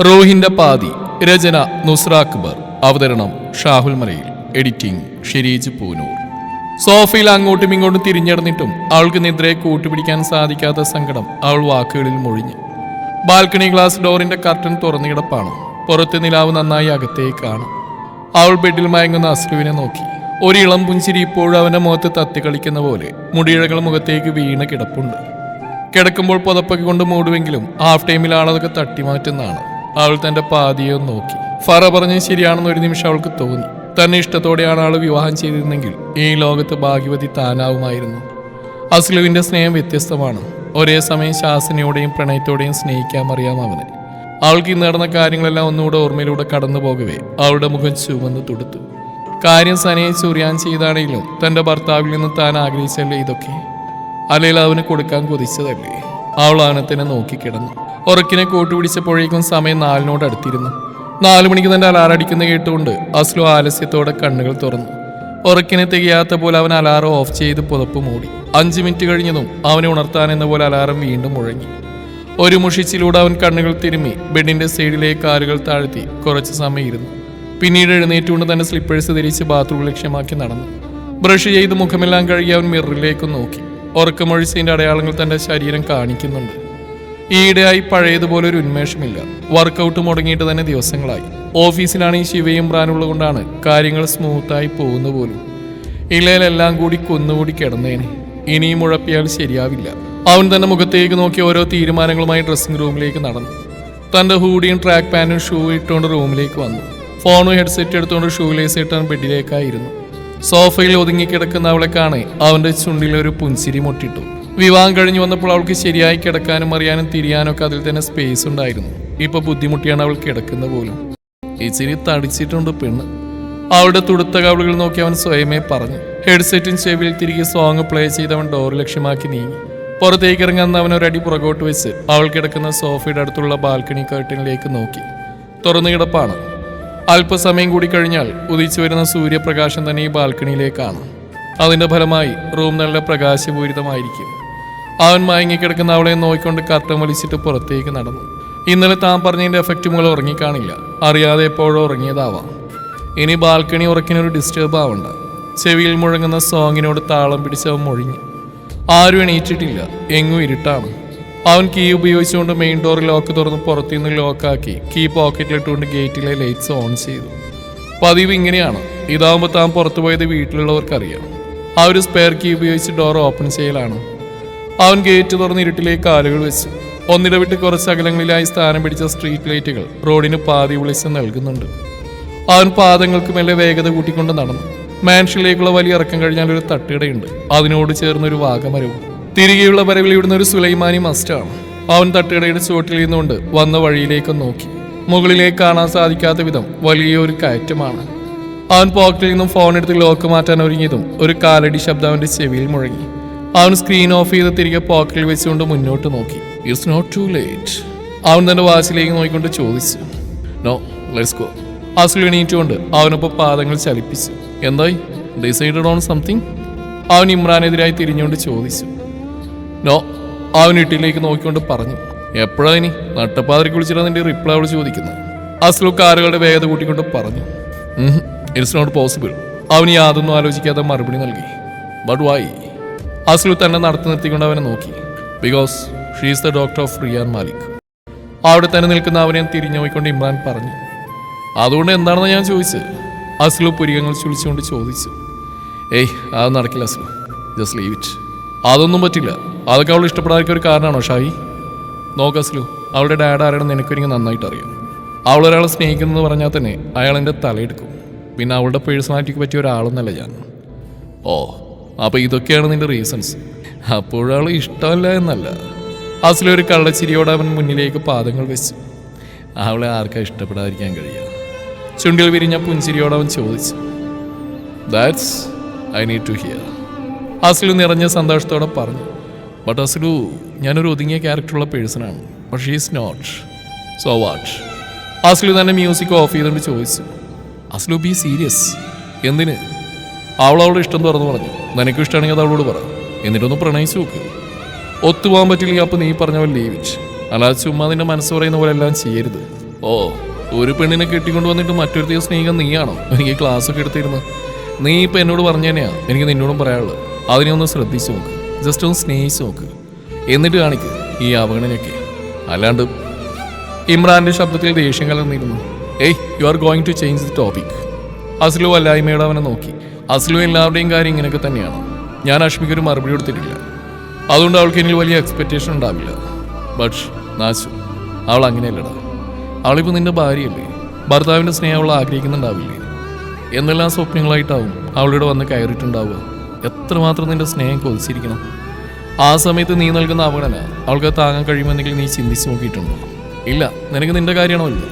റോഹിന്റെ പാതി രചന നുസ്ര അക്ബർ അവതരണം ഷാഹുൽ മലയിൽ എഡിറ്റിംഗ് ഷിരീജ് പൂനൂർ. സോഫയിൽ അങ്ങോട്ടും ഇങ്ങോട്ടും തിരിഞ്ഞടന്നിട്ടും അവൾക്ക് നിദ്രയെ കൂട്ടുപിടിക്കാൻ സാധിക്കാത്ത സങ്കടം അവൾ വാക്കുകളിൽ മൊഴിഞ്ഞു. ബാൽക്കണി ഗ്ലാസ് ഡോറിന്റെ കർട്ടൻ തുറന്നു കിടപ്പാണ്. പുറത്ത് നിലാവ് നന്നായി അകത്തേക്ക് കാണും. അവൾ ബെഡിൽ മയങ്ങുന്ന അസ്ലുവിനെ നോക്കി. ഒരു ഇളം പുഞ്ചിരി ഇപ്പോഴും അവന്റെ മുഖത്ത് തത്തി കളിക്കുന്ന പോലെ മുടിയിഴകൾ മുഖത്തേക്ക് വീണ കിടപ്പുണ്ട്. കിടക്കുമ്പോൾ പുതപ്പൊക്കെ കൊണ്ട് മൂടുവെങ്കിലും ഹാഫ് ടൈമിലാണതൊക്കെ തട്ടിമാറ്റുന്നതാണ്. അവൾ തന്റെ പാതിയെ നോക്കി. ഫറ പറഞ്ഞത് ശരിയാണെന്ന് ഒരു നിമിഷം അവൾക്ക് തോന്നി. തന്നെ ഇഷ്ടത്തോടെയാണ് ആൾ വിവാഹം ചെയ്തിരുന്നെങ്കിൽ ഈ ലോകത്ത് ഭാഗ്യവതി താനാവുമായിരുന്നു. അസ്ലുവിന്റെ സ്നേഹം വ്യത്യസ്തമാണ്. ഒരേ സമയം ശാസനയോടെയും പ്രണയത്തോടെയും സ്നേഹിക്കാൻ അറിയാം അവന്. അവൾക്ക് ഇന്ന് നടന്ന കാര്യങ്ങളെല്ലാം ഒന്നുകൂടെ ഓർമ്മയിലൂടെ കടന്നു പോകവേ. അവളുടെ മുഖം ചുവന്ന് തുടുത്തു. കാര്യം സനയെ ചൊറിയാൻ ചെയ്താണെങ്കിലും തന്റെ ഭർത്താവിൽ നിന്ന് താൻ ആഗ്രഹിച്ചല്ലേ ഇതൊക്കെ? അല്ലെങ്കിൽ അവന് കൊടുക്കാൻ കൊതിച്ചതല്ലേ? അവൾ തന്നെ നോക്കിക്കിടന്നു ഉറക്കിനെ കൂട്ടുപിടിച്ചപ്പോഴേക്കും സമയം നാലിനോട് അടുത്തിരുന്നു. നാലു മണിക്ക് തന്റെ അലാറടിക്കുന്ന കേട്ടുകൊണ്ട് അസ്ലു ആലസ്യത്തോടെ കണ്ണുകൾ തുറന്നു. ഉറക്കിനെ തികയാത്ത പോലെ അവൻ അലാറം ഓഫ് ചെയ്ത് പുതപ്പ് മൂടി. അഞ്ചു മിനിറ്റ് കഴിഞ്ഞതും അവനെ ഉണർത്താൻ എന്ന പോലെ അലാറം വീണ്ടും മുഴങ്ങി. ഒരു മുഷിച്ചിലൂടെ അവൻ കണ്ണുകൾ തിരുമ്മി ബെഡിന്റെ സൈഡിലേക്ക് കാലുകൾ താഴ്ത്തി കുറച്ച് സമയം ഇരുന്നു പിന്നീട് എഴുന്നേറ്റുകൊണ്ട് തന്നെ സ്ലിപ്പേഴ്സ് ധരിച്ച് ബാത്റൂം ലക്ഷ്യമാക്കി നടന്നു. ബ്രഷ് ചെയ്ത് മുഖമെല്ലാം കഴുകി അവൻ മിററിലേക്ക് നോക്കി. ഉറക്കമൊഴിച്ചതിന്റെ അടയാളങ്ങൾ തന്റെ ശരീരം കാണിക്കുന്നുണ്ട്. ഈയിടെയായി പഴയതുപോലെ ഒരു ഉന്മേഷമില്ല. വർക്കൗട്ട് മുടങ്ങിയിട്ട് തന്നെ ദിവസങ്ങളായി. ഓഫീസിലാണ് ഈ ശിവയും ബ്രാനുള്ളത് കൊണ്ടാണ് കാര്യങ്ങൾ സ്മൂത്തായി പോകുന്ന പോലും. ഇളയിലെല്ലാം കൂടി കൊന്നുകൂടി കിടന്നേനെ. ഇനിയും ഉഴപ്പിയാൽ ശരിയാവില്ല. അവൻ തന്നെ മുഖത്തേക്ക് നോക്കി ഓരോ തീരുമാനങ്ങളുമായി ഡ്രസ്സിംഗ് റൂമിലേക്ക് നടന്നു. തന്റെ ഹൂഡിയും ട്രാക്ക് പാന്റും ഷൂ ഇട്ടുകൊണ്ട് റൂമിലേക്ക് വന്നു. ഫോണും ഹെഡ്സെറ്റ് എടുത്തുകൊണ്ട് ഷൂ ലേസ് ഇട്ടാൻ ബെഡിലേക്കായിരുന്നു. സോഫയിൽ ഒതുങ്ങിക്കിടക്കുന്ന അവളെ കാണെ അവന്റെ ചുണ്ടിലൊരു പുൻസിരി മുട്ടിട്ടു. വിവാഹം കഴിഞ്ഞ് വന്നപ്പോൾ അവൾക്ക് ശരിയായി കിടക്കാനും അറിയാനും തിരിയാനും ഒക്കെ അതിൽ തന്നെ സ്പേസ് ഉണ്ടായിരുന്നു. ഇപ്പൊ ബുദ്ധിമുട്ടിയാണ് അവൾ കിടക്കുന്ന പോലും. ഇച്ചിരി തടിച്ചിട്ടുണ്ട് പെണ്ണ്. അവളുടെ തുടുത്ത കവളുകൾ നോക്കി അവൻ സ്വയമേ പറഞ്ഞു. ഹെഡ്സെറ്റും ചെവിയിൽ തിരികെ സോങ് പ്ലേ ചെയ്ത് അവൻ ഡോർ ലക്ഷ്യമാക്കി നീങ്ങി. പുറത്തേക്ക് ഇറങ്ങുന്ന അവൻ ഒരടി പുറകോട്ട് വെച്ച് അവൾ കിടക്കുന്ന സോഫയുടെ അടുത്തുള്ള ബാൽക്കണി കർട്ടനിലേക്ക് നോക്കി. തുറന്നു കിടപ്പാണ്. അല്പസമയം കൂടി കഴിഞ്ഞാൽ ഉദിച്ചു വരുന്ന സൂര്യപ്രകാശം തന്നെ ഈ ബാൽക്കണിയിലേക്കാണ് അതിന്റെ ഫലമായി റൂം നല്ല പ്രകാശപൂരിതമായിരിക്കും. അവൻ മയങ്ങിക്കിടക്കുന്ന അവളെ നോക്കിക്കൊണ്ട് കർട്ടൻ വലിച്ചിട്ട് പുറത്തേക്ക് നടന്നു. ഇന്നലെ താൻ പറഞ്ഞതിന്റെ എഫക്റ്റ് മുകളിൽ ഉറങ്ങിക്കാണില്ല. അറിയാതെ എപ്പോഴോ ഉറങ്ങിയതാവാം. ഇനി ബാൽക്കണി ഉറക്കിനൊരു ഡിസ്റ്റേബ് ആവണ്ട. ചെവിയിൽ മുഴങ്ങുന്ന സോങ്ങിനോട് താളം പിടിച്ചവൻ മൊഴിഞ്ഞു. ആരും എണീറ്റിട്ടില്ല. എങ്ങും ഇരുട്ടാണ്. അവൻ കീ ഉപയോഗിച്ചുകൊണ്ട് മെയിൻ ഡോർ ലോക്ക് തുറന്ന് പുറത്തുനിന്ന് ലോക്കാക്കി കീ പോക്കറ്റിലിട്ടുകൊണ്ട് ഗേറ്റിലെ ലൈറ്റ്സ് ഓൺ ചെയ്തു. പതിവ് ഇങ്ങനെയാണ്. ഇതാവുമ്പോൾ താൻ പുറത്തു പോയത് വീട്ടിലുള്ളവർക്കറിയാം. ആ ഒരു സ്പെയർ കീ ഉപയോഗിച്ച് ഡോർ ഓപ്പൺ ചെയ്യലാണ്. അവൻ ഗേറ്റ് തുറന്ന് ഇരുട്ടിലേക്ക് കാലുകൾ വെച്ചു. ഒന്നിടവിട്ട് കുറച്ച് അകലങ്ങളിലായി സ്ഥാനം പിടിച്ച സ്ട്രീറ്റ് ലൈറ്റുകൾ റോഡിന് പാതി വിളിച്ച് നൽകുന്നുണ്ട്. അവൻ പാദങ്ങൾക്ക് മേലെ വേഗത കൂട്ടിക്കൊണ്ട് നടന്നു. മാൻഷിലേക്കുള്ള വലിയ ഇറക്കം കഴിഞ്ഞാൽ ഒരു തട്ടിടയുണ്ട് അതിനോട് ചേർന്ന് ഒരു വാഗമരവും. തിരികെയുള്ള വരവിൽ ഇവിടുന്ന് ഒരു സുലൈമാനി മസ്റ്റാണ് അവൻ തട്ടിടയുടെ ചുവട്ടിൽ നിന്നുകൊണ്ട് വന്ന വഴിയിലേക്ക് നോക്കി. മുകളിലേക്ക് കാണാൻ സാധിക്കാത്ത വിധം വലിയൊരു കയറ്റമാണ്. അവൻ പോക്കറ്റിൽ നിന്നും ഫോൺ എടുത്ത് ലോക്ക് മാറ്റാൻ ഒരുങ്ങിയതും ഒരു കാലടി ശബ്ദം അവന്റെ ചെവിയിൽ മുഴങ്ങി. അവൻ സ്ക്രീൻ ഓഫ് ചെയ്ത് തിരികെ പോക്കറ്റിൽ വെച്ചുകൊണ്ട് മുന്നോട്ട് നോക്കി. ഇറ്റ്സ് നോട്ട് ടു ലേറ്റ് അവൻ തന്റെ വാച്ചിലേക്ക് നോക്കിക്കൊണ്ട് ചോദിച്ചു. നോ ലെറ്റ്സ് ഗോ അസുൽ എണീറ്റുകൊണ്ട് അവനൊപ്പം പാദങ്ങൾ ചലിപ്പിച്ചു. എന്തായി? ഡിസൈഡഡ് ഓൺ സംതിങ് അവൻ ഇമ്രാനെതിരായി തിരിഞ്ഞുകൊണ്ട് ചോദിച്ചു. നോ അവൻ ഇട്ടിലേക്ക് നോക്കിക്കൊണ്ട് പറഞ്ഞു. എപ്പോഴാ ഇനി? നട്ടപ്പാതിരിക്ക് കുളിച്ചിട്ടാണ് നിന്റെ റിപ്ലൈ അവിടെ ചോദിക്കുന്നത്. അസ്ലു കാറുകളുടെ വേഗത കൂട്ടിക്കൊണ്ട് പറഞ്ഞു. ഇറ്റ്സ് നോട്ട് പോസിബിൾ അവൻ യാതൊന്നും ആലോചിക്കാതെ മറുപടി നൽകി. ബട്ട് വൈ അസ്ലു തന്നെ നടത്തി നിർത്തിക്കൊണ്ട് അവനെ നോക്കി. Because she's the doctor of Riyan Malik അവിടെ തന്നെ നിൽക്കുന്ന അവനെ തിരിഞ്ഞു നോക്കിക്കൊണ്ട് ഇമ്രാൻ പറഞ്ഞു. അതുകൊണ്ട് എന്താണെന്ന് ഞാൻ ചോദിച്ചത് അസ്ലു പുരികങ്ങൾ ചുളിച്ചുകൊണ്ട് ചോദിച്ചു. ഏയ് അത് നടക്കില്ല അസ്ലു ജസ്റ്റ് ലീവ് ഇറ്റ് അതൊന്നും പറ്റില്ല. അതൊക്കെ അവൾ ഇഷ്ടപ്പെടാതിരിക്കൊരു ഒരു കാരണമാണോ ഷായി? നോക്ക് അസ്ലു അവളുടെ ഡാഡ് ആരാണെന്ന് എനിക്കൊരിക്കും നന്നായിട്ട് അറിയാം. അവൾ ഒരാളെ സ്നേഹിക്കുന്നത് പറഞ്ഞാൽ തന്നെ അയാൾ എന്റെ തലയെടുക്കും. പിന്നെ അവളുടെ പേഴ്സണാലിറ്റിക്ക് പറ്റിയ ഒരാളെന്നല്ല ഞാൻ. ഓ അപ്പോൾ ഇതൊക്കെയാണ് നിന്റെ റീസൺസ് അപ്പോഴാൾ ഇഷ്ടമല്ല എന്നല്ല. അസലെ ഒരു കള്ളച്ചിരിയോടെ അവൻ മുന്നിലേക്ക് പാദങ്ങൾ വെച്ചു. അവളെ ആർക്കാ ഇഷ്ടപ്പെടാതിരിക്കാൻ കഴിയുക? ചുണ്ടിൽ വിരിഞ്ഞ പുഞ്ചിരിയോട് അവൻ ചോദിച്ചു. That's I need to hear Aslu നിറഞ്ഞ സന്തോഷത്തോടെ പറഞ്ഞു. ബട്ട് അസ്ലു ഞാനൊരു ഒതുങ്ങിയ ക്യാരക്ടറുള്ള പേഴ്സണാണ്. But she's not so what Aslu തന്നെ മ്യൂസിക് ഓഫ് ചെയ്തുകൊണ്ട് ചോദിച്ചു. അസ്ലു ബി സീരിയസ് എന്തിന്? അവൾ അവളുടെ ഇഷ്ടം തുറന്നു പറഞ്ഞു. നിനക്കും ഇഷ്ടമാണെങ്കിൽ അത് അവളോട് പറ. എന്നിട്ടൊന്ന് പ്രണയിച്ചു നോക്ക്. ഒത്തുപോകാൻ പറ്റില്ലെങ്കിൽ അപ്പോൾ നീ പറഞ്ഞ പോലെ ലീവിച്ച്. അല്ലാതെ ചുമ്മാ നിന്റെ മനസ്സ് പറയുന്ന പോലെ എല്ലാം ചെയ്യരുത്. ഓ ഒരു പെണ്ണിനെ കെട്ടിക്കൊണ്ട് വന്നിട്ട് മറ്റൊരുത്തിയ സ്നേഹം നീയാണോ? എനിക്ക് ക്ലാസ് ഒക്കെ എടുത്തിരുന്നു. നീ ഇപ്പം എന്നോട് പറഞ്ഞു തന്നെയാണ് എനിക്ക് നിന്നോടും പറയാനുള്ളത്. അതിനെ ഒന്ന് ശ്രദ്ധിച്ചു നോക്ക്. ജസ്റ്റ് ഒന്ന് സ്നേഹിച്ചു നോക്ക്. എന്നിട്ട് കാണിക്ക് ഈ അവഗണനയൊക്കെ അല്ലാണ്ട് ഇമ്രാന്റെ ശബ്ദത്തിൽ ദേഷ്യം കലർന്നിരുന്നു. Hey you are going to change the topic Aslu അല്ലായ്മയുടെ അവനെ നോക്കി. അസ്ലു എല്ലാവരുടെയും കാര്യം ഇങ്ങനെയൊക്കെ തന്നെയാണ്. ഞാൻ അഷ്മിക്ക് ഒരു മറുപടി കൊടുത്തിട്ടില്ല. അതുകൊണ്ട് അവൾക്ക് എനിക്ക് വലിയ എക്സ്പെക്റ്റേഷൻ ഉണ്ടാവില്ല. ബട്ട് നാശു അവൾ അങ്ങനെയല്ലടാ. അവളിപ്പോൾ നിന്റെ ഭാര്യയല്ലേ? ഭർത്താവിന്റെ സ്നേഹം അവൾ ആഗ്രഹിക്കുന്നുണ്ടാവില്ലേ? എന്നെല്ലാം സ്വപ്നങ്ങളായിട്ടാവും അവളിവിടെ വന്ന് കയറിയിട്ടുണ്ടാവുക? എത്രമാത്രം നിന്റെ സ്നേഹം കൊതിച്ചിരിക്കണം. ആ സമയത്ത് നീ നൽകുന്ന അവഗണന അവൾക്ക് താങ്ങാൻ കഴിയുമെന്നെങ്കിൽ നീ ചിന്തിച്ച് നോക്കിയിട്ടുണ്ടോ? ഇല്ല നിനക്ക് നിന്റെ കാര്യമാണോ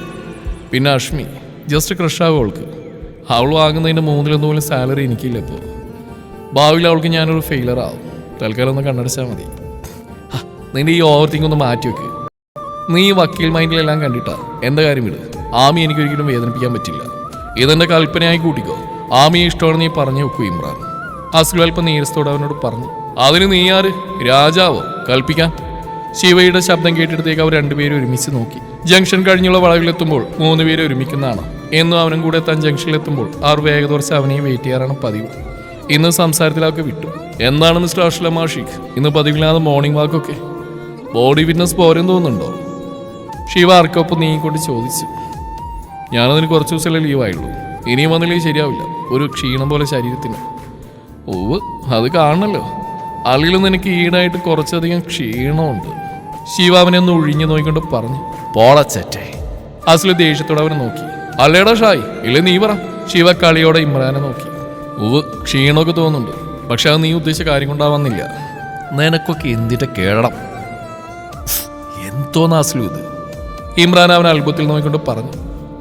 പിന്നെ അഷ്മി ജസ്റ്റ് ക്രഷാവും അവൾക്ക്. അവൾ വാങ്ങുന്നതിന്റെ മൂന്നിലൊന്നു പോലും സാലറി എനിക്കില്ല ഇപ്പോൾ ഭാവിയിൽ അവൾക്ക് ഞാനൊരു ഫെയിലർ ആവും. തൽക്കാലം ഒന്ന് കണ്ണടച്ചാൽ മതി. നിന്റെ ഈ ഓവർ തിങ്ക് ഒന്ന് മാറ്റി വെക്ക്. നീ ഈ വക്കീൽ മൈൻഡിലെല്ലാം കണ്ടിട്ടാ എന്താ കാര്യം വിട് ആമി എനിക്കൊരിക്കലും വേദനിപ്പിക്കാൻ പറ്റില്ല. ഇതെന്റെ കൽപ്പനയായി കൂട്ടിക്കോ. ആമിയെ ഇഷ്ടമാണ് നീ പറഞ്ഞു വെക്കൂ ഇമ്രാൻ. അസ്ലു അല്പം നീരസത്തോടെ അവനോട് പറഞ്ഞു. അതിന് നീ ആര്? രാജാവോ? കൽപ്പിക്കാൻ ശിവയുടെ ശബ്ദം കേട്ടിടത്തേക്ക് അവർ രണ്ടുപേരും ഒരുമിച്ച് നോക്കി. ജംഗ്ഷൻ കഴിഞ്ഞുള്ള വളവിലെത്തുമ്പോൾ മൂന്ന് പേര് ഒരുമിക്കുന്നതാണ്. എന്നും അവനും കൂടെ എത്താൻ ജംഗ്ഷനിലെത്തുമ്പോൾ അവർ വേഗത കുറച്ച് അവനെയും വെയിറ്റ് ചെയ്യാറാണ് പതിവ്. ഇന്ന് സംസാരത്തിലൊക്കെ വിട്ടു. എന്താണ് മിസ്റ്റർ അഷ്ല മാഷിഖ് ഇന്ന് പതിവില്ലാതെ മോർണിംഗ് വാക്കൊക്കെ ബോഡി ഫിറ്റ്നസ് പോരെന്ന് തോന്നുന്നുണ്ടോ? ശിവ ആർക്കൊപ്പം നീങ്ങിക്കൊണ്ട് ചോദിച്ചു. ഞാനതിന് കുറച്ച് ദിവസമല്ലേ ലീവായുള്ളൂ ഇനിയും വന്നില്ലെങ്കിൽ ശരിയാവില്ല. ഒരു ക്ഷീണം പോലെ ശരീരത്തിന്. ഓവ് അത് കാണണല്ലോ. അളിയിൽ നിനക്ക് ഈടായിട്ട് കുറച്ചധികം ക്ഷീണമുണ്ട്. ശിവ അവനെ ഒന്ന് ഒഴിഞ്ഞു നോക്കിക്കൊണ്ട് പറഞ്ഞു. പോളച്ചറ്റേ അസ്ലു ദേഷ്യത്തോടെ അവനെ നോക്കി. അല്ലേടാ ഷായ് ഇല്ലേ നീ പറ. ശിവക്കാളിയോടെ കളിയോടെ ഇമ്രാനെ നോക്കി. ഉവ് ക്ഷീണമൊക്കെ തോന്നുന്നുണ്ട്. പക്ഷെ അത് നീ ഉദ്ദേശിച്ച കാര്യം കൊണ്ടാവുന്നില്ല. നിനക്കൊക്കെ എന്തിട്ട് കേടണം? എന്തോന്ന് അസ്ലു ഇത്. ഇമ്രാൻ അവൻ അത്ഭുതത്തിൽ നോക്കിക്കൊണ്ട് പറഞ്ഞു.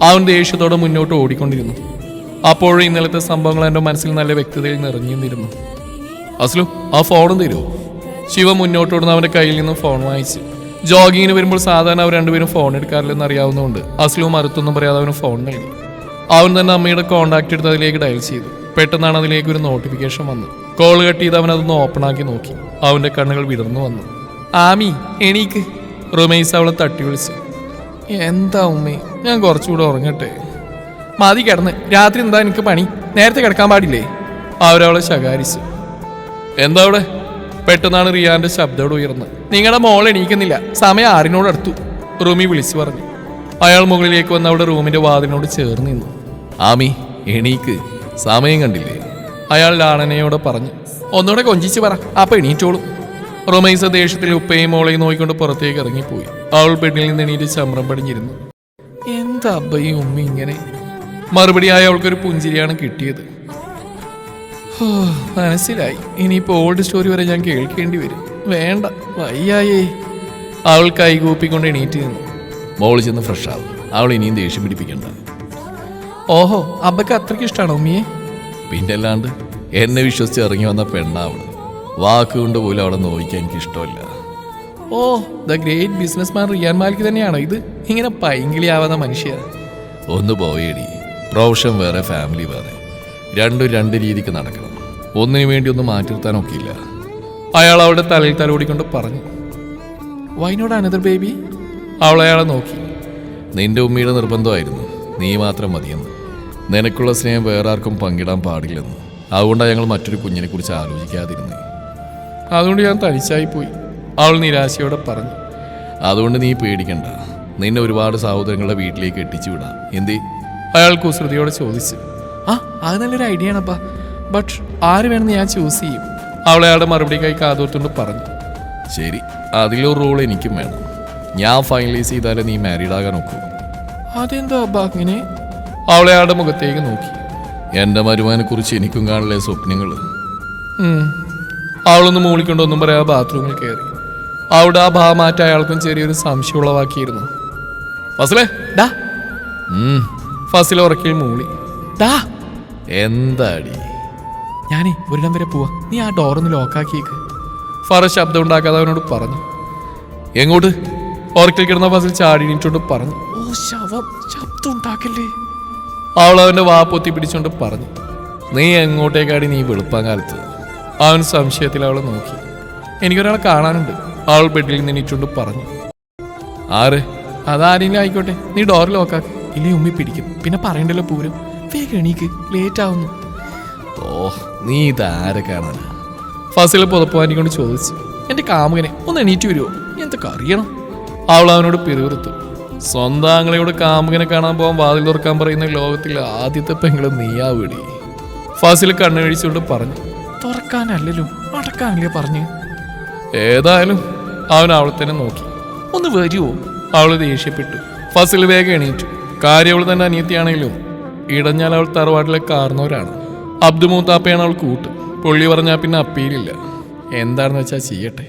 അവൻ ദേഷ്യത്തോടെ മുന്നോട്ട് ഓടിക്കൊണ്ടിരുന്നു. അപ്പോഴും ഇന്നലത്തെ സംഭവങ്ങൾ എന്റെ മനസ്സിൽ നല്ല വ്യക്തതയിൽ നിറഞ്ഞിരുന്നു അസ്ലു ആ ഫോണും തരുമോ ശിവ മുന്നോട്ടോടുന്ന അവന്റെ കയ്യിൽ നിന്ന് ഫോൺ വാങ്ങിച്ചു. ജോഗിങ്ങിന് വരുമ്പോൾ സാധാരണ അവർ രണ്ടുപേരും ഫോൺ എടുക്കാറില്ലെന്ന് അറിയാവുന്നതുകൊണ്ട് അസ്ലു മറുത്തൊന്നും പറയാതെ അവന് ഫോൺ നൽകി. അവൻ തന്നെ അമ്മയുടെ കോൺടാക്ട് എടുത്ത് അതിലേക്ക് ഡയൽ ചെയ്തു. പെട്ടെന്നാണ് അതിലേക്ക് ഒരു നോട്ടിഫിക്കേഷൻ വന്നത്. കോൾ കട്ട് ചെയ്ത് അവൻ അതൊന്ന് ഓപ്പൺ ആക്കി നോക്കി. അവന്റെ കണ്ണുകൾ വിടർന്നു വന്നു. ആമി എണീക്ക്. റുമൈസ് അവളെ തട്ടി വിളിച്ചു. എന്താ ഉമ്മേ ഞാൻ കുറച്ചുകൂടെ ഉറങ്ങട്ടെ? മതി കിടന്ന് രാത്രി എന്താ എനിക്ക് പണി? നേരത്തെ കിടക്കാൻ പാടില്ലേ? അവരവളെ ശകാരിച്ചു. എന്താ അവിടെ? പെട്ടെന്നാണ് റിയാന്റെ ശബ്ദോട് ഉയർന്നത്. നിങ്ങളുടെ മോൾ എണീക്കുന്നില്ല. സമയം ആറിനോട് അടുത്തു റൂമി വിളിച്ചു പറഞ്ഞു. അയാൾ മുകളിലേക്ക് വന്ന് അവിടെ റൂമിന്റെ വാതിലിനോട് ചേർന്ന് നിന്നു. ആമി എണീക്ക്. സമയം കണ്ടില്ലേ? അയാൾ ലാണനയോട് പറഞ്ഞു. ഒന്നുകൂടെ കൊഞ്ചിച്ച് പറ. അപ്പൊ എണീറ്റോളും. റൊമൈസ ദേഷ്യത്തിൽ ഉപ്പയും മോളെയും നോക്കിക്കൊണ്ട് പുറത്തേക്ക് ഇറങ്ങിപ്പോയി. അവൾ പെണ്ണിൽ നിന്ന് എണീറ്റ് ചമ്രം പടിഞ്ഞിരുന്നു. എന്താ അബ്ബയും ഉമ്മ ഇങ്ങനെ? മറുപടിയായി അവൾക്കൊരു പുഞ്ചിരിയാണ് കിട്ടിയത്. മനസ്സിലായി. ഇനിയിപ്പോ ഓൾഡ് സ്റ്റോറി വരെ ഞാൻ കേൾക്കേണ്ടി വരും. വേണ്ട വയ്യായേ. അവൾ കൈകൂപ്പിക്കൊണ്ട് എണീറ്റ് നിന്നു. മോൾ ചെന്ന് ഫ്രഷ് ആവും. അവൾ ഇനിയും ദേഷ്യം പിടിപ്പിക്കണ്ട. ഓഹോ അബ്ബക്ക് അത്രയ്ക്ക് ഇഷ്ടമാണോ ഉമ്മിയെ? പിന്നെ അല്ലാണ്ട് എന്നെ വിശ്വസിച്ച് ഇറങ്ങി വന്ന പെണ്ണാവൾ. വാക്കുകൊണ്ട് പോലും അവളെ നോവിക്കാൻ എനിക്ക് ഇഷ്ടമല്ല. ഓ the great businessman Riyan Malik തന്നെയാണോ ഇത്? ഇങ്ങനെ പൈങ്കിളിയാവുന്ന മനുഷ്യ. ഒന്ന് പോയേടി പ്രൊഫഷൻ വേറെ ഫാമിലി വേറെ. രണ്ടും രണ്ട് രീതിക്ക് നടക്കണം. ഒന്നിനു വേണ്ടി ഒന്നും മാറ്റി നിർത്താനൊക്കെയില്ല അയാൾ അവളുടെ തലയിൽ തലോടിക്കൊണ്ട് പറഞ്ഞു വൈനോട് അനദർ ബേബി? അവൾ അയാളെ നോക്കി. നിന്റെ ഉമ്മയുടെ നിർബന്ധമായിരുന്നു. നീ മാത്രം മതിയെന്ന്. നിനക്കുള്ള സ്നേഹം വേറെ ആർക്കും പങ്കിടാൻ പാടില്ലെന്ന്. അതുകൊണ്ടാണ് ഞങ്ങൾ മറ്റൊരു കുഞ്ഞിനെ കുറിച്ച് ആലോചിക്കാതിരുന്നത് അതുകൊണ്ട് ഞാൻ തനിച്ചായി പോയി. അവൾ നിരാശയോടെ പറഞ്ഞു അതുകൊണ്ട് നീ പേടിക്കണ്ട. നിന്നെ ഒരുപാട് സഹോദരങ്ങളുടെ വീട്ടിലേക്ക് എത്തിച്ചു വിടാം. എന്തേ? അയാൾ കുസൃതിയോടെ ചോദിച്ചു ആ അത് നല്ലൊരു ഐഡിയ ആണപ്പാ ബട്ട് ആര് വേണമെന്ന് ഞാൻ ചൂസ് ചെയ്യും. അവൾ അയാളുടെ മറുപടിക്കായി കാതോർത്തുകൊണ്ട് പറഞ്ഞു. ശരി അതിലൊരു റോൾ എനിക്കും വേണം. ഞാൻ ഫൈനലൈസ് ചെയ്താലേ നീ മാരീഡ് ആകാൻ നോക്കൂ അതെന്താ അബ്ബ അങ്ങനെ? അവളെ അയാളുടെ മുഖത്തേക്ക് നോക്കി. എന്റെ മരുമാനെ കുറിച്ച് എനിക്കും കാണില്ലേ സ്വപ്നങ്ങൾ അവളൊന്ന് മൂളിക്കൊണ്ടൊന്നും പറയാ ബാത്റൂമിൽ കയറി അവിടെ ആ ഭാമാറ്റ അയാൾക്കും ചെറിയൊരു സംശയം ഉളവാക്കിയിരുന്നു. ഫസിലെ ഡാ. ഫസിൽ ഉറക്കിൽ മൂളി. ഡാ എന്താടി? ഞാനേ ഒരിടം വരെ പോവാ. നീ ആ ഡോറൊന്ന് ലോക്കാക്കിയേക്ക് ഫറ ശബ്ദം ഉണ്ടാക്കാതെ അവനോട് പറഞ്ഞു. എങ്ങോട്ട്? ഓർക്കിൽ കിടന്ന ബസ്സിൽ ചാടി എണീറ്റോണ്ട് പറഞ്ഞു. ഓ ശവം ശബ്ദം ഉണ്ടാക്കല്ലേ? അവൾ അവന്റെ വാപ്പൊത്തി പൊത്തി പിടിച്ചോണ്ട് പറഞ്ഞു. നീ എങ്ങോട്ടേക്കാടി നീ വെളുപ്പാൻ കാലത്ത്? അവൻ സംശയത്തിൽ അവളെ നോക്കി. എനിക്കൊരാളെ കാണാനുണ്ട്. അവൾ ബെഡിൽ നിന്ന് എണീറ്റോണ്ട് പറഞ്ഞു. ആര്? അതാരെങ്കിലും ആയിക്കോട്ടെ. നീ ഡോർ ലോക്കാക്ക് ഇല്ലേ ഉമ്മി പിടിക്കും. പിന്നെ പറയണ്ടല്ലോ പൂരം. വേഗം എണീക്ക്. ലേറ്റ് ആവുന്നു. ഓ നീ ഇതാരെ കാണാനാ ഫസിൽ പുതപ്പുവാനിക്കൊണ്ട് ചോദിച്ചു എന്റെ കാമുകനെ ഒന്ന് എണീറ്റ് വരുമോ എന്തൊക്കെ അറിയണം? അവൾ അവനോട് പിറുവിറുത്തു സ്വന്തം ആങ്ങളയോട് കാമുകനെ കാണാൻ പോകാൻ വാതിൽ തുറക്കാൻ പറയുന്ന ലോകത്തിലെ ആദ്യത്തെ പെങ്ങൾ നീയാ വീടി ഫാസിൽ കണ്ണുകഴിച്ചുകൊണ്ട് പറഞ്ഞു തുറക്കാനല്ലല്ലോ അടക്കാനല്ലേ പറഞ്ഞു. ഏതായാലും അവൻ അവളെ തന്നെ നോക്കി. ഒന്ന് വരുമോ അവൾ ദേഷ്യപ്പെട്ടു. ഫസിൽ വേഗം എണീറ്റു. കാര്യം അവൾ തന്നെ അനിയത്തിയാണെങ്കിലും ഇടഞ്ഞാൽ അവൾ തറവാട്ടിലെ കാർന്നവരാണ് അബ്ദു മൂത്താപ്പയാണ് അവൾ കൂട്ട്. പുള്ളി പറഞ്ഞാൽ പിന്നെ അപ്പീലില്ല. എന്താണെന്ന് വെച്ചാൽ ചെയ്യട്ടെ.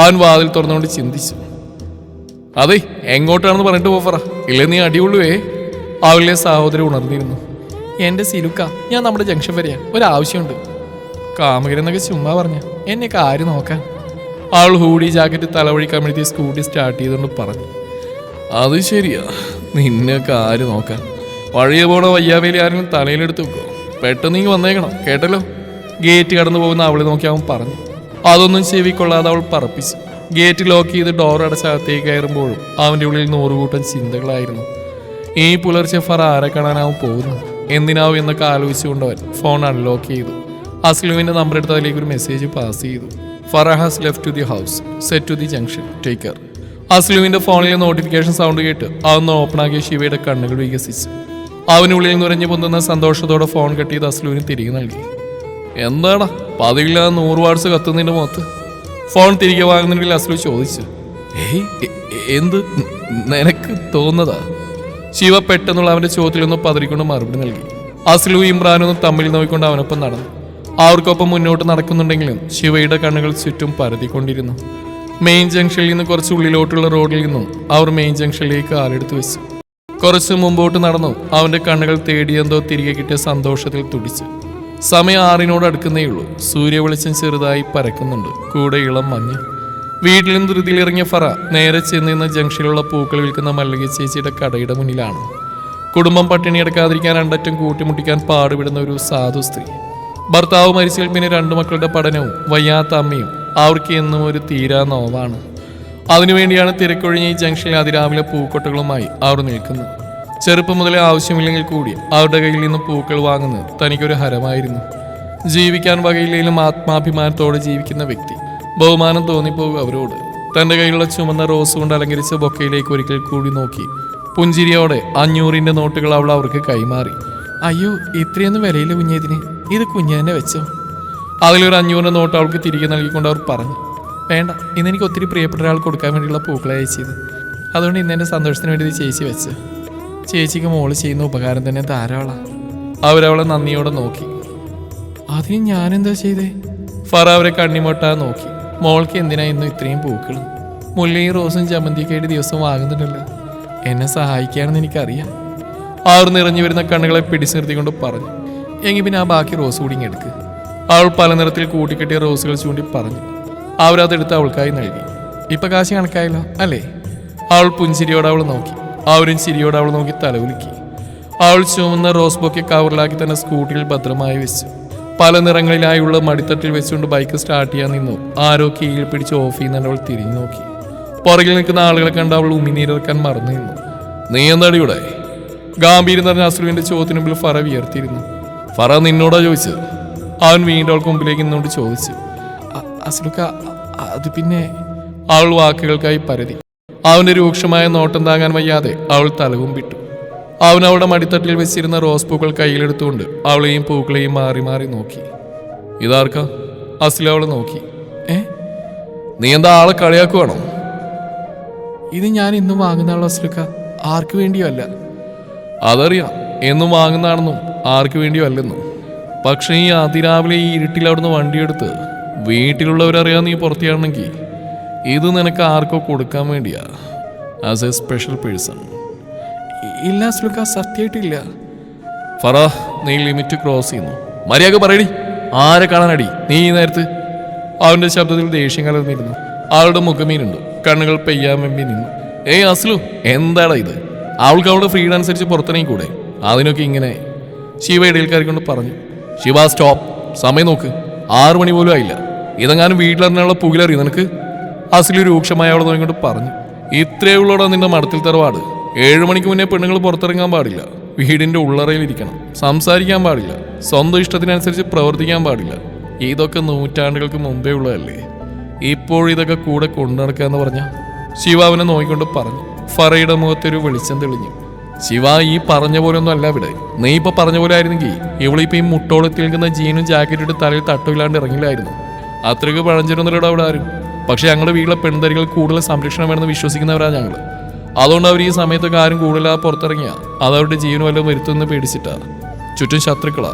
അവൻ വാതിൽ തുറന്നുകൊണ്ട് ചിന്തിച്ചു. അതെ എങ്ങോട്ടാണെന്ന് പറഞ്ഞിട്ട് പോഫറ ഇല്ല നീ അടിയുള്ളുവേ? അവളിലെ സഹോദരി ഉണർന്നിരുന്നു. എന്റെ സിലുക്ക ഞാൻ നമ്മുടെ ജംഗ്ഷൻ വരെയാ. ഒരാവശ്യമുണ്ട് കാമകരെന്നൊക്കെ ചുമ്മാ പറഞ്ഞ. എന്നെയൊക്കെ ആര് നോക്കാൻ? അവൾ ഹൂഡി ജാക്കറ്റ് തലവഴി കമിഴ്ത്തി സ്കൂട്ടി സ്റ്റാർട്ട് ചെയ്തുകൊണ്ട് പറഞ്ഞു. അത് ശരിയാ. നിന്നൊക്കെ ആര് നോക്കാൻ? വഴിയ പോണ വയ്യാവേലി ആരെങ്കിലും തലയിലെടുത്ത് വെക്കോ. പെട്ടെന്ന് നീ വന്നേക്കണം കേട്ടല്ലോ? ഗേറ്റ് കടന്നു പോകുന്ന അവളെ നോക്കി അവൻ പറഞ്ഞു. അതൊന്നും ചെവിക്കൊള്ളാതെ അവൾ പറപ്പിച്ചു. ഗേറ്റ് ലോക്ക് ചെയ്ത് ഡോർ അടച്ചകത്തേക്ക് കയറുമ്പോഴും അവന്റെ ഉള്ളിൽ നൂറുകൂട്ടം ചിന്തകളായിരുന്നു. ഈ പുലർച്ചെ ഫർ ആരെ കാണാനാവും പോകുന്നു? എന്തിനാവും എന്നൊക്കെ ആലോചിച്ചുകൊണ്ടവൻ ഫോൺ അൺലോക്ക് ചെയ്തു. അസ്ലുവിന്റെ നമ്പർ എടുത്ത് അതിലേക്ക് ഒരു മെസ്സേജ് പാസ് ചെയ്തു Farhas left to the house set to the junction take care അസ്ലുവിന്റെ ഫോണിലെ നോട്ടിഫിക്കേഷൻ സൗണ്ട് കേട്ട് അതൊന്ന് ഓപ്പണാക്കിയ ശിവയുടെ കണ്ണുകൾ വികസിച്ചു. അവനുള്ളിൽ നുരഞ്ഞു പൊന്തുന്ന സന്തോഷത്തോടെ ഫോൺ കെട്ടി ഇത് അസ്ലുവിന് തിരികെ നൽകി. എന്താടാ? പതിവില്ലാതെ നൂറ് വാട്സ് കത്തുന്നതിന്റെ മുഖത്ത്. ഫോൺ തിരികെ വാങ്ങുന്നതിൽ അസ്ലു ചോദിച്ചു. ഏയ് എന്ത്? നിനക്ക് തോന്നതാ ശിവ പെട്ടെന്നുള്ള അവന്റെ ചോദ്യത്തിലൊന്നും പതറിക്കൊണ്ട് മറുപടി നൽകി. അസ്ലു ഇമ്രാനൊന്നും തമ്മിൽ നോക്കിക്കൊണ്ട് അവനൊപ്പം നടന്നു. അവർക്കൊപ്പം മുന്നോട്ട് നടക്കുന്നുണ്ടെങ്കിലും ശിവയുടെ കണ്ണുകൾ ചുറ്റും പരതിക്കൊണ്ടിരുന്നു. മെയിൻ ജംഗ്ഷനിൽ നിന്ന് കുറച്ച് ഉള്ളിലോട്ടുള്ള റോഡിൽ നിന്നും അവർ മെയിൻ ജംഗ്ഷനിലേക്ക് കാലെടുത്ത് വെച്ചു. കുറച്ച് മുമ്പോട്ട് നടന്നു. അവന്റെ കണ്ണുകൾ തേടിയെന്തോ തിരികെ കിട്ടിയ സന്തോഷത്തിൽ തുടിച്ചു. സമയം ആറിനോട് അടുക്കുന്നേ ഉള്ളൂ. സൂര്യ വെളിച്ചം ചെറുതായി പരക്കുന്നുണ്ട്. കൂടെ ഇളം മഞ്ഞ്. വീട്ടിൽ നിന്ന് ധൃതിയിലിറങ്ങിയ ഫറ നേരെ ചെന്ന് നിന്ന് ജംഗ്ഷനിലുള്ള പൂക്കൾ വിൽക്കുന്ന മല്ലിക ചേച്ചിയുടെ കടയുടെ മുന്നിലാണ്. കുടുംബം പട്ടിണി എടുക്കാതിരിക്കാൻ രണ്ടറ്റം കൂട്ടിമുട്ടിക്കാൻ പാടുപെടുന്ന ഒരു സാധു സ്ത്രീ. ഭർത്താവ് മരിച്ചതിൽ പിന്നെ രണ്ടു മക്കളുടെ പഠനവും വയ്യാത്ത അമ്മയും അവർക്ക് എന്നും ഒരു തീരാ നോവാണ്. അതിനുവേണ്ടിയാണ് തിരക്കൊഴിഞ്ഞ ഈ ജംഗ്ഷനിൽ അതിരാവിലെ പൂക്കൊട്ടകളുമായി അവർ നിൽക്കുന്നത്. ചെറുപ്പം മുതലേ ആവശ്യമില്ലെങ്കിൽ കൂടി അവരുടെ കയ്യിൽ നിന്ന് പൂക്കൾ വാങ്ങുന്നത് തനിക്കൊരു ഹരമായിരുന്നു. ജീവിക്കാൻ വകയില്ലെങ്കിലും ആത്മാഭിമാനത്തോടെ ജീവിക്കുന്ന വ്യക്തി. ബഹുമാനം തോന്നിപ്പോകും അവരോട്. തന്റെ കയ്യിലുള്ള ചുമന്ന റോസ് കൊണ്ട് അലങ്കരിച്ച ബൊക്കയിലേക്ക് ഒരിക്കൽ കൂടി നോക്കി. പുഞ്ചിരിയോടെ അഞ്ഞൂറിന്റെ നോട്ടുകൾ അവൾ അവർക്ക് കൈമാറി. അയ്യോ ഇത്രയൊന്നും വിലയില്ല കുഞ്ഞേതിന്. ഇത് കുഞ്ഞേനെ വെച്ചോ? അതിലൊരു അഞ്ഞൂറിന്റെ നോട്ട് അവൾക്ക് തിരികെ നൽകിക്കൊണ്ട് അവർ പറഞ്ഞു. വേണ്ട ഇന്ന് എനിക്ക് ഒത്തിരി പ്രിയപ്പെട്ട ഒരാൾ കൊടുക്കാൻ വേണ്ടിയുള്ള പൂക്കളെ അയച്ചത് അതുകൊണ്ട് ഇന്ന് എന്റെ സന്തോഷത്തിന് വേണ്ടി ചേച്ചി വെച്ച്. ചേച്ചിക്ക് മോൾ ചെയ്യുന്ന ഉപകാരം തന്നെ ധാരാളം. അവരവളെ നന്ദിയോടെ നോക്കി. അതിന് ഞാനെന്താ ചെയ്തേ? ഫറ അവരെ കണ്ണിമൊട്ടാ നോക്കി. മോൾക്ക് എന്തിനാ ഇന്നും ഇത്രയും പൂക്കൾ മുല്ലയും റോസും ചമ്മന്തിക്കായിട്ട് ദിവസം വാങ്ങുന്നുണ്ടല്ലോ. എന്നെ സഹായിക്കുകയാണെന്ന് എനിക്കറിയാം. ആറ് നിറഞ്ഞു വരുന്ന കണ്ണുകളെ പിടിച്ചു നിർത്തിക്കൊണ്ട് പറഞ്ഞു. എങ്കിൽ പിന്നെ ആ ബാക്കി റോസ് കൂടി ഇങ്ങെടുക്ക് അവൾ പല നിറത്തിൽ കൂട്ടിക്കെട്ടിയ റോസുകൾ ചൂണ്ടി പറഞ്ഞു. അവരതെടുത്ത് അവൾക്കായി നൽകി. ഇപ്പൊ കാശ് കണക്കായല്ലോ അല്ലേ? അവൾ പുഞ്ചിരിയോടെ അവൾ നോക്കി. അവരും ചിരിയോടെ അവൾ നോക്കി തലകുലുക്കി. അവൾ ചുമന്ന റോസ് ബൊക്കെ കവറിലാക്കി തന്നെ സ്കൂട്ടിയിൽ ഭദ്രമായി വെച്ചു. പല നിറങ്ങളിലായുള്ള മടിത്തട്ടിൽ വെച്ചുകൊണ്ട് ബൈക്ക് സ്റ്റാർട്ട് ചെയ്യാൻ നിന്നു. ആരോ കീഴിൽ പിടിച്ച് ഓഫ് ചെയ്യുന്ന അവൾ തിരിഞ്ഞു നോക്കി. പുറകിൽ നിൽക്കുന്ന ആളുകളെ കണ്ട് അവൾ ഉമിനീരക്കാൻ മറന്നു നിന്നു. നീ എന്താടി ഇവിടെ? ഗാംഭീര്യം നിറഞ്ഞ അസുലുവിന്റെ ചോദ്യത്തിന് മുമ്പിൽ ഫറ വിയർത്തിയിരുന്നു. ഫറ നിന്നോടാ ചോദിച്ചത്? അവൻ വീണ്ടും അവൾക്ക് മുമ്പിലേക്ക് നിന്നുകൊണ്ട് ചോദിച്ചു. "അ- അസ്ലുക്ക അത് പിന്നെ അവൾ വാക്കുകൾക്കായി പരതി. അവന്റെ രൂക്ഷമായ നോട്ടം താങ്ങാൻ വയ്യാതെ അവൾ തലവും വിട്ടു. അവൻ അവളുടെ മടിത്തട്ടിൽ വെച്ചിരുന്ന റോസ് പൂക്കൾ കയ്യിലെടുത്തുകൊണ്ട് അവളെയും പൂക്കളെയും മാറി മാറി നോക്കി. ഇതാർക്കാ? അസ്ലു അവളെ നോക്കി. ഏ? നീ എന്താ ആളെ കളിയാക്കുവാണോ? ഇത് ഞാൻ ഇന്നും വാങ്ങുന്ന അസ്ലുക്ക? ആർക്ക് വേണ്ടിയോ അല്ല. അതറിയാം എന്നും വാങ്ങുന്നതാണെന്നും ആർക്ക് വേണ്ടിയോ അല്ലെന്നും. പക്ഷേ ഈ അതിരാവിലെ ഈ ഇരുട്ടിൽ അവിടുന്ന് വണ്ടിയെടുത്ത് വീട്ടിലുള്ളവരറിയാൻ നീ പുറത്തിയാണെങ്കിൽ ഇത് നിനക്ക് ആർക്കോ കൊടുക്കാൻ വേണ്ടിയാ. ആസ് എ സ്പെഷ്യൽ പേഴ്സൺ ഇല്ല സ്ലുക്ക സത്യമായിട്ടില്ല. ഫറ നീ ലിമിറ്റ് ക്രോസ് ചെയ്യുന്നു. മര്യാദ പറയടി. ആരെ കാണാനടി? നീ ഈ നേരത്ത് അവന്റെ ശബ്ദത്തിൽ ദേഷ്യം കലർന്നിരുന്നു. ആളുടെ മുഖമീനുണ്ട്. കണ്ണുകൾ പെയ്യാൻ വേണ്ടി നിന്നു. ഏയ് അസ്ലു എന്താടാ ഇത്? അവൾക്ക് അവളുടെ ഫ്രീഡം അനുസരിച്ച് പുറത്തിറങ്ങി കൂടെ? അതിനൊക്കെ ഇങ്ങനെ ശിവ ഇടയിൽക്കാരിക്കൊണ്ട് പറഞ്ഞു. ശിവ സ്റ്റോപ്പ് സമയം നോക്ക്. ആറു മണി പോലും ആയില്ല. ഇതെങ്ങാനും വീട്ടിലിറങ്ങാനുള്ള പുകിലറി. നിനക്ക് അസിലി രൂക്ഷമായ അവളെ നോക്കിക്കൊണ്ട് പറഞ്ഞു. ഇത്രയേ ഉള്ളൂടാ നിന്റെ മടത്തിൽ തറവാട്. ഏഴു മണിക്ക് മുന്നേ പെണ്ണുങ്ങൾ പുറത്തിറങ്ങാൻ പാടില്ല. വീടിന്റെ ഉള്ളറയിൽ ഇരിക്കണം സംസാരിക്കാൻ പാടില്ല. സ്വന്തം ഇഷ്ടത്തിനനുസരിച്ച് പ്രവർത്തിക്കാൻ പാടില്ല. ഇതൊക്കെ നൂറ്റാണ്ടുകൾക്ക് മുമ്പേ ഉള്ളതല്ലേ? ഇപ്പോഴിതൊക്കെ കൂടെ കൊണ്ടു നടക്കുക എന്ന് പറഞ്ഞ ശിവാവിനെ നോക്കിക്കൊണ്ട് പറഞ്ഞു. ഫറയുടെ മുഖത്തൊരു വെളിച്ചം തെളിഞ്ഞു. ശിവ ഈ പറഞ്ഞ പോലെ ഒന്നും അല്ല ഇവിടെ. നീ ഇപ്പൊ പറഞ്ഞ പോലെ ആയിരുന്നെങ്കിൽ ഇവളിപ്പോ ഈ മുട്ടോളത്തിൽ നിൽക്കുന്ന ജീനും ജാക്കറ്റ് ഇട്ട് തലയിൽ തട്ടില്ലാണ്ട് ഇറങ്ങില്ലായിരുന്നു. അത്രയ്ക്ക് പഴഞ്ചൊരുന്നില്ലട അവിടെ ആരും. പക്ഷെ ഞങ്ങളുടെ വീട്ടിലെ പെൺതരികൾ കൂടുതൽ സംരക്ഷണം വേണമെന്ന് വിശ്വസിക്കുന്നവരാ ഞങ്ങൾ അതുകൊണ്ട് അവർ ഈ സമയത്തൊക്കെ ആരും കൂടുതലാ പുറത്തിറങ്ങിയ. അതവരുടെ ജീവനും വല്ലതും വരുത്തുമെന്ന് പേടിച്ചിട്ടാ. ചുറ്റും ശത്രുക്കളാ.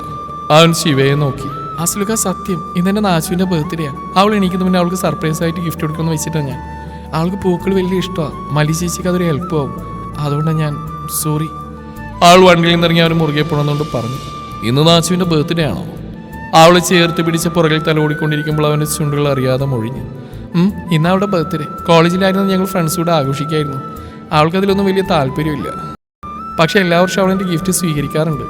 അവൻ ശിവയെ നോക്കി. അസുലുക സത്യം. ഇന്നെന്റെ നാച്ചുവിന്റെ ബർത്ത്ഡേയാ അവൾ എണീക്കുന്ന മുന്നേ അവൾക്ക് സർപ്രൈസ് ആയിട്ട് ഗിഫ്റ്റ് കൊടുക്കണമെന്ന് വെച്ചിട്ടാണ് ഞാൻ. അവൾക്ക് പൂക്കൾ വലിയ ഇഷ്ടമാണ് മലി ചേച്ചിക്ക് അതൊരു ഹെൽപ്പ് ആവും. അതുകൊണ്ടാണ് ഞാൻ സോറി. ആൾ വണ്ടിയിൽ നിന്നിറങ്ങി അവന് മുറുകെ പോണെന്നുകൊണ്ട് പറഞ്ഞു. ഇന്ന് നാച്ചുവിന്റെ ബർത്ത്ഡേ ആണോ? അവളെ ചേർത്ത് പിടിച്ച പുറകിൽ തലോടിക്കൊണ്ടിരിക്കുമ്പോൾ അവന്റെ ചുണ്ടുകൾ അറിയാതെ മൊഴിഞ്ഞു. ഇന്ന് അവളുടെ ബർത്ത്ഡേ കോളേജിലായിരുന്നു ഞങ്ങൾ ഫ്രണ്ട്സ് കൂടെ ആഘോഷിക്കായിരുന്നു. അവൾക്കതിലൊന്നും വലിയ താല്പര്യമില്ല. പക്ഷേ എല്ലാ വർഷവും അവൾ ഗിഫ്റ്റ് സ്വീകരിക്കാറുണ്ട്.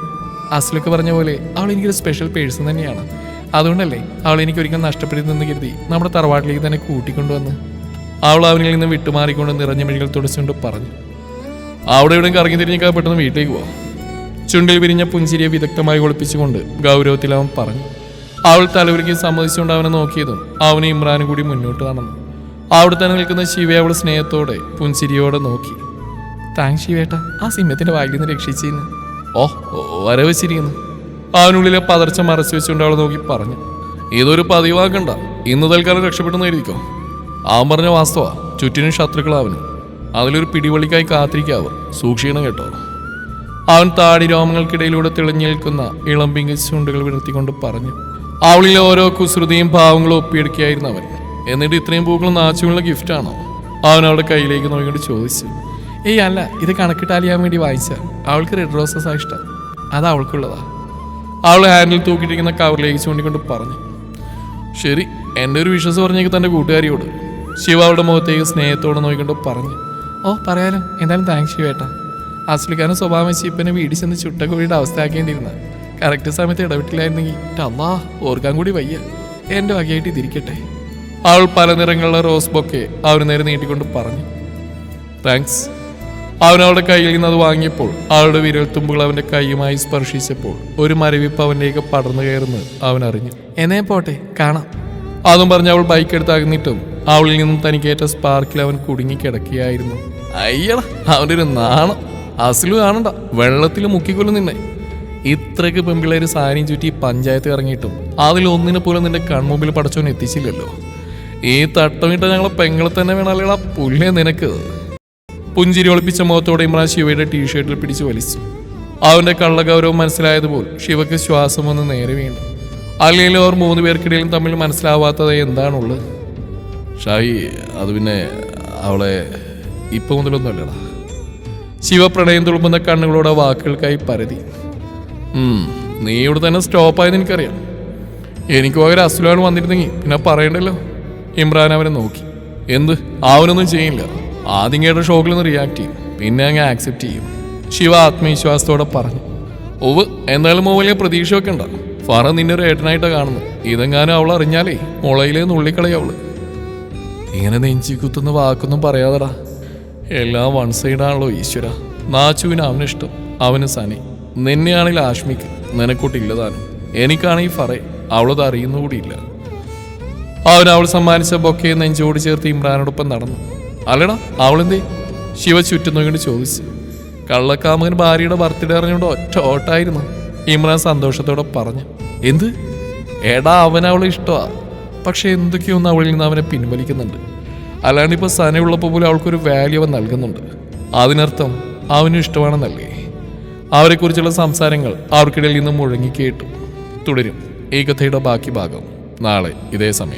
അസ്ലൊക്കെ പറഞ്ഞ പോലെ അവൾ എനിക്കൊരു സ്പെഷ്യൽ പേഴ്സൺ തന്നെയാണ്. അതുകൊണ്ടല്ലേ അവൾ എനിക്ക് ഒരിക്കലും നഷ്ടപ്പെടുന്നെന്ന് കരുതി നമ്മുടെ തറവാട്ടിലേക്ക് തന്നെ കൂട്ടിക്കൊണ്ടുവന്ന് അവൾ അവനിൽ നിന്ന് വിട്ടുമാറിക്കൊണ്ട് നിറഞ്ഞ മെഴികൾ തുടച്ചുകൊണ്ട് പറഞ്ഞു. അവിടെ ഇവിടെ കറങ്ങി തിരിഞ്ഞേക്കാൾ പെട്ടെന്ന് വീട്ടിലേക്ക് പോവാം. ചുണ്ടിൽ വിരിഞ്ഞ പുഞ്ചിരിയെ വിദഗ്ധമായി ഒളിപ്പിച്ചുകൊണ്ട് ഗൗരവത്തിൽ അവൻ പറഞ്ഞു. അവൾ തലവരിക്ക് സമ്മതിച്ചുകൊണ്ട് അവനെ നോക്കിയതും അവന് ഇമ്രാനും കൂടി മുന്നോട്ട് നടന്നു. അവിടെ തന്നെ നിൽക്കുന്ന ശിവയെ അവൾ സ്നേഹത്തോടെ പുഞ്ചിരിയോടെ നോക്കി. താങ്ക്സ് ശിവേട്ട ആ സിംഹത്തിന്റെ വായിൽ നിന്ന് രക്ഷിച്ചിരുന്നു. ഓ വരവച്ചിരിക്കുന്നു അവനുള്ളിലെ പതർച്ച മറച്ചു വെച്ചുകൊണ്ട് അവൾ നോക്കി പറഞ്ഞു. ഇതൊരു പതിവാക്കണ്ട. ഇന്ന് തൽക്കാലം രക്ഷപ്പെട്ടെന്ന് എഴുതിക്കോ. അവൻ പറഞ്ഞ വാസ്തവ. ചുറ്റിനും ശത്രുക്കളാവനും അതിലൊരു പിടിവളിക്കായി കാത്തിരിക്കാവർ സൂക്ഷിക്കണം കേട്ടോ. അവൻ താടി രോമങ്ങൾക്കിടയിലൂടെ തെളിഞ്ഞു നിൽക്കുന്ന ഇളം പിങ്ക് ചുണ്ടുകൾ വിടർത്തിക്കൊണ്ട് പറഞ്ഞു അവളിലെ ഓരോ കുസൃതിയും ഭാവങ്ങളും ഒപ്പിയെടുക്കുകയായിരുന്നു അവൻ. എന്നിട്ട് ഇത്രയും പൂക്കൾ നാച്ചുള്ള ഗിഫ്റ്റാണോ അവൻ അവളുടെ കയ്യിലേക്ക് നോക്കിക്കൊണ്ട് ചോദിച്ചു ഏയ് അല്ല ഇത് കണക്കിട്ടാലിയാൻ വേണ്ടി വായിച്ച അവൾക്ക് റെഡ് റോസസ് ആ ഇഷ്ടം. അത് അവൾക്കുള്ളതാ. അവൾ ഹാൻഡിൽ തൂക്കിയിട്ടിരിക്കുന്ന കവറിലേക്ക് ചൂണ്ടിക്കൊണ്ട് പറഞ്ഞു ശരി എന്റെ ഒരു വിശ്വാസം പറഞ്ഞേക്ക് തന്റെ കൂട്ടുകാരിയോട്. ശിവ അവളുടെ മുഖത്തേക്ക് സ്നേഹത്തോടെ നോക്കിക്കൊണ്ട് പറഞ്ഞു ഓ പറയാലോ. എന്തായാലും താങ്ക്സ് യു ഏട്ടാ. അസ്ലിക്കാരൻ സ്വഭാവം ചീപ്പനെ വീട് ചെന്ന് ചുട്ടൊക്കെ വീട് അവസ്ഥയാക്കേണ്ടിയിരുന്ന. കറക്റ്റ് സമയത്ത് ഇടപെട്ടില്ലായിരുന്നെങ്കിൽ അല്ലാ ഓർക്കാൻ കൂടി വയ്യ. എന്റെ വകയായിട്ട് ഇതിരിക്കട്ടെ. അവൾ പല നിറങ്ങളുള്ള റോസ് ബൊക്കെ അവന് നേരെ നീട്ടിക്കൊണ്ട് പറഞ്ഞു. താങ്ക്സ് അവൻ കയ്യിൽ നിന്ന് അത് വാങ്ങിയപ്പോൾ അവളുടെ വിരൽത്തുമ്പുകൾ അവന്റെ കൈയുമായി സ്പർശിച്ചപ്പോൾ ഒരു മരവിപ്പ് അവന്റെയൊക്കെ പടർന്നു കയറുന്നു അവൻ അറിഞ്ഞു. എന്നേ പോട്ടെ കാണാം. അതും പറഞ്ഞ് അവൾ ബൈക്ക് എടുത്ത് അകന്നിട്ടും അവളിൽ നിന്നും തനിക്കേറ്റ സ്പാർക്കിൽ അവൻ കുടുങ്ങി കിടക്കുകയായിരുന്നു. അയ്യട അവന്റെ ഒരു നാണം. അസിലു കാണണ്ട വെള്ളത്തിൽ മുക്കിക്കൊല്ലും നിന്നെ. ഇത്രയ്ക്ക് പെമ്പിള്ളേര് സാരിയും ചുറ്റി പഞ്ചായത്ത് ഇറങ്ങിയിട്ടും അതിൽ ഒന്നിനെ പോലും നിന്റെ കൺമുമ്പിൽ പടച്ചോൻ എത്തിച്ചില്ലല്ലോ. ഈ തട്ടമിട്ട ഞങ്ങളെ പെങ്ങളെ തന്നെ വേണമല്ലേടാ പുല്ലേ നിനക്ക്. പുഞ്ചിരി ഒളിപ്പിച്ച മുഖത്തോടെ ഇമ്രാൻ ശിവയുടെ ടീഷർട്ടിൽ പിടിച്ചു വലിച്ചു. അവന്റെ കള്ളഗൗരവം മനസ്സിലായതുപോലെ ശിവക്ക് ശ്വാസം ഒന്ന് നേരെ വീണു. അല്ലെങ്കിൽ അവർ മൂന്ന് പേർക്കിടയിലും തമ്മിൽ മനസ്സിലാവാത്തത് എന്താണുള്ളത്? ഷായി അത് പിന്നെ അവളെ ഇപ്പൊ മുതലൊന്നും അല്ലടാ ശിവ പ്രണയം തുളുമ്പുന്ന കണ്ണുകളോടെ വാക്കുകൾക്കായി പരതി. നീ ഇവിടെ തന്നെ സ്റ്റോപ്പായെന്ന് എനിക്കറിയാം. എനിക്ക് പകരം അസുലാണ് വന്നിരുന്നെങ്കിൽ പിന്നെ പറയണ്ടല്ലോ? ഇമ്രാൻ അവനെ നോക്കി. എന്ത്? അവനൊന്നും ചെയ്യില്ല. ആദ്യം കേട്ട ഷോക്കിൽ നിന്ന് റിയാക്ട് ചെയ്യും. പിന്നെ അങ്ങ് ആക്സെപ്റ്റ് ചെയ്യും. ശിവ ആത്മവിശ്വാസത്തോടെ പറഞ്ഞു. ഒവ് എന്തായാലും മോ വലിയ പ്രതീക്ഷ വെക്കണ്ട ഫറ നിന്നെ ഒരു ഏട്ടനായിട്ടാണ് കാണുന്നത്. ഇതെങ്ങാനും അവൾ അറിഞ്ഞാലേ മുളയിലേ നുള്ളിക്കളയവൾ ഇങ്ങനെ നെഞ്ചി കുത്തുന്ന വാക്കൊന്നും പറയാതടാ. എല്ലാം വൺ സൈഡാണല്ലോ ഈശ്വര. നാച്ചുവിന് അവനിഷ്ടം അവന് സനി. നിന്നെയാണെങ്കിൽ ആഷ്മിക്ക് നിനക്കൂട്ടില്ല താനും എനിക്കാണെങ്കിൽ ഫറേ. അവളത് അറിയുന്നുകൂടിയില്ല. അവൻ അവൾ സമ്മാനിച്ച ബൊക്കെ നെഞ്ചോട് ചേർത്ത് ഇമ്രാനോടൊപ്പം നടന്നു. അല്ലടാ അവളെന്തേ? ശിവ ചുറ്റും നോക്കിയിട്ട് ചോദിച്ചു. കള്ളക്കാമകൻ ഭാര്യയുടെ ബർത്ത്ഡേ അറിഞ്ഞുകൊണ്ട് ഒറ്റ ഓട്ടായിരുന്നു. ഇമ്രാൻ സന്തോഷത്തോടെ പറഞ്ഞു. എന്ത്? എടാ അവൻ അവളെ ഇഷ്ടമാ പക്ഷെ എന്തൊക്കെയൊന്നും അവളിൽ നിന്ന് അവനെ പിൻവലിക്കുന്നുണ്ട്. അല്ലാണ്ട് ഇപ്പൊ സനയുള്ളപ്പോൾ പോലും അവൾക്കൊരു വാല്യൂ അവൻ നൽകുന്നുണ്ട്. അതിനർത്ഥം അവനും ഇഷ്ടമാണെന്നല്ലേ? അവരെക്കുറിച്ചുള്ള സംസാരങ്ങൾ അവർക്കിടയിൽ നിന്ന് മുഴങ്ങി കേട്ടു. തുടരും. ഈ കഥയുടെ ബാക്കി ഭാഗം നാളെ ഇതേ സമയം.